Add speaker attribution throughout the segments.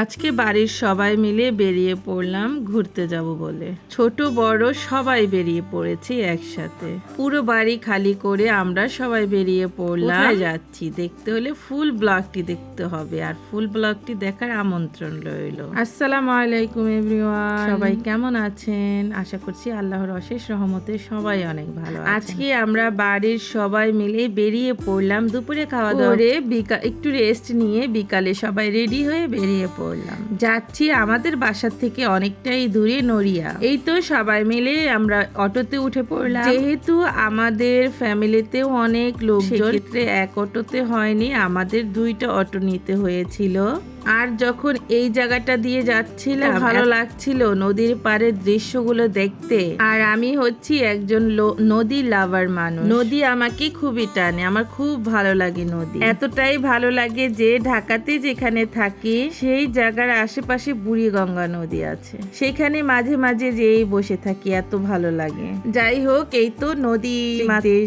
Speaker 1: আজকে বাড়ির সবাই মিলে বেরিয়ে পড়লাম ঘুরতে যাব বলে। ছোট বড় সবাই বেরিয়ে পড়েছি একসাথে। পুরো বাড়ি খালি করে আমরা সবাই বেরিয়ে পড়লাম। যাচ্ছি দেখতে হলে ফুল ব্লগটি দেখতে হবে আর ফুল ব্লগটি দেখার আমন্ত্রণ রইল। আসসালামু আলাইকুম এভরিওয়ান। সবাই কেমন আছেন? আশা করছি আল্লাহর অশেষ রহমতে সবাই অনেক ভালো আজকে আমরা বাড়ির সবাই মিলে বেরিয়ে পড়লাম দুপুরে খাওয়া দাওয়া করে। বিকাল একটু রেস্ট নিয়ে বিকালে সবাই রেডি হয়ে বেরিয়ে পড়লাম যাচ্ছি আমাদের বাসার থেকে অনেকটাই দূরে নড়িয়া। এই তো সবাই মিলে আমরা অটোতে উঠে পড়লাম। যেহেতু আমাদের ফ্যামিলিতেও অনেক লোকজন সেক্ষেত্রে এক অটোতে হয়নি আমাদের দুইটা অটো নিতে হয়েছিল। আর যখন এই জায়গাটা দিয়ে যাচ্ছিলাম ভালো লাগছিল নদীর পাড়ের দৃশ্যগুলো দেখতে। আর আমি হচ্ছি একজন নদী লাভার মানুষ। নদী আমাকে খুবই টানে আমার খুব ভালো লাগে নদী। এতটাই ভালো লাগে যে ঢাকাতে যেখানে থাকি সেই জায়গার আশেপাশে বুড়িগঙ্গা নদী আছে। সেখানে মাঝে মাঝে যেই বসে থাকি এত ভালো লাগে। যাই হোক এই তো নদী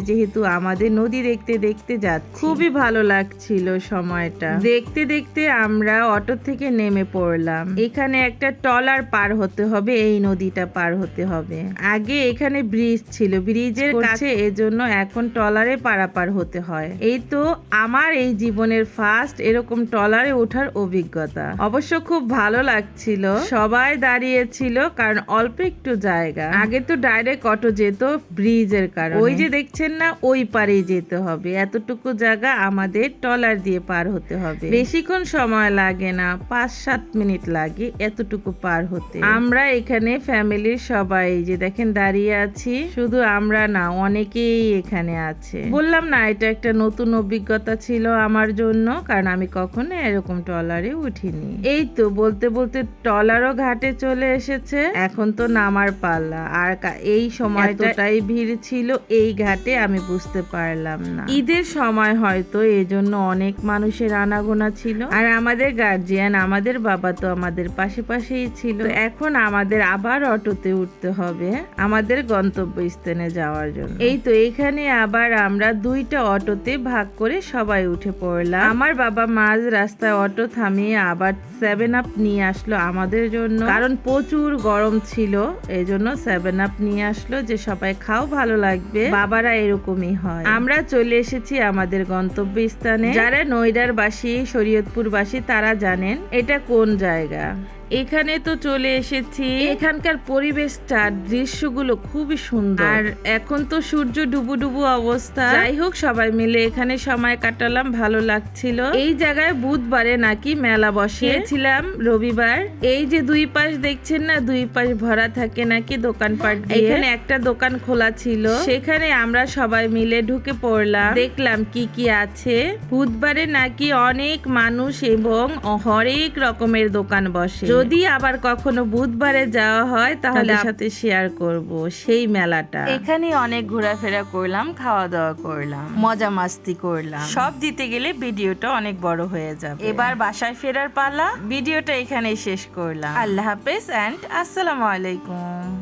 Speaker 1: যেহেতু আমাদের নদী দেখতে দেখতে যাচ্ছি। খুবই ভালো লাগছিল সময়টা। দেখতে দেখতে আমরা অটো থেকে নেমে পড়লাম। এখানে একটা টলার পার হতে হবে এই নদীটা পার হতে হবে। আগে এখানে ব্রিজ ছিল ব্রিজের কাছে এজন্য এখন টলারে পারাপার হতে হয়। এই তো আমার এই জীবনের ফার্স্ট এরকম টলারে ওঠার অভিজ্ঞতা। অবশ্য খুব ভালো লাগছিল। সবাই দাঁড়িয়েছিল কারণ অল্প একটু জায়গা। আগে তো ডাইরেক্ট অটো যেত ব্রিজের কারণে। ওই যে দেখছেন না, ওই পারে যেতে হবে। এতটুকু জায়গা আমাদের টলার দিয়ে পার হতে হবে। বেশিক্ষণ সময় লাগে না পাঁচ সাত মিনিট লাগে এতটুকু পার হতে। আমরা এখানে ফ্যামিলির সবাই যে দেখেন দাঁড়িয়ে আছি। শুধু আমরা না, অনেকেই এখানে আছে। বললাম না, এটা একটা নতুন অভিজ্ঞতা ছিল আমার জন্য, কারণ আমি কখনো এরকম ট্রলারে উঠিনি। এই তো বলতে বলতে ট্রলারও ঘাটে চলে এসেছে। এখন তো নামার পাল্লা আর এই সময়টাই ভিড় ছিল এই ঘাটে আমি বুঝতে পারলাম না। ঈদের সময় হয়তো এই জন্য অনেক মানুষের আনাগোনা ছিল। আর আমাদের গার্জিয়ান আমাদের বাবা তো আমাদের পাশে পাশেই ছিল এখন আমাদের আবার অটোতে উঠতে হবে আমাদের গন্তব্যস্থানে যাওয়ার জন্য। এই তো এখানে আবার আমরা দুইটা অটোতে ভাগ করে সবাই উঠে পড়লাম। আমার বাবা মাঝ রাস্তায় অটো থামিয়ে আবার সেভেন আপ নিয়ে আসলো আমাদের জন্য। কারণ প্রচুর গরম ছিল এই জন্য সেভেন আপ নিয়ে আসলো যে সবাই খাও, ভালো লাগবে। বাবারা এরকমই হয়। আমরা চলে এসেছি আমাদের গন্তব্যস্থানে। যারা নয়ডার বাসী শরীয়তপুর বাসী তারা জানেন এটা কোন জায়গা। এখানে তো চলে এসেছি। এখানকার পরিবেশটা দৃশ্যগুলো খুবই সুন্দর। আর এখন তো সূর্য ডুবু ডুবু অবস্থা। যাই হোক, সবাই মিলে এখানে সময় কাটালাম, ভালো লাগছিল। এই জায়গায় বুধবারে নাকি মেলা বসে। ছিলাম রবিবার এই যে দুই পাশ দেখছেন না দুই পাশ ভরা থাকে নাকি দোকানপাট। এখানে একটা দোকান খোলা ছিল সেখানে আমরা সবাই মিলে ঢুকে পড়লাম। দেখলাম কি কি আছে। বুধবারে নাকি অনেক মানুষ এবং হরেক রকমের দোকান বসে। যদি আবার কখনো বুধবারে যাওয়া হয় তাহলে সাথে শেয়ার করব সেই মেলাটা। এখানে অনেক ঘোরাফেরা করলাম খাওয়া দাওয়া করলাম মজা মাস্তি করলাম। সব দিতে গেলে ভিডিওটা অনেক বড় হয়ে যাবে। এবার বাসায় ফেরার পালা ভিডিওটা এখানেই শেষ করলাম। আল্লাহ হাফেজ অ্যান্ড আসসালামু আলাইকুম।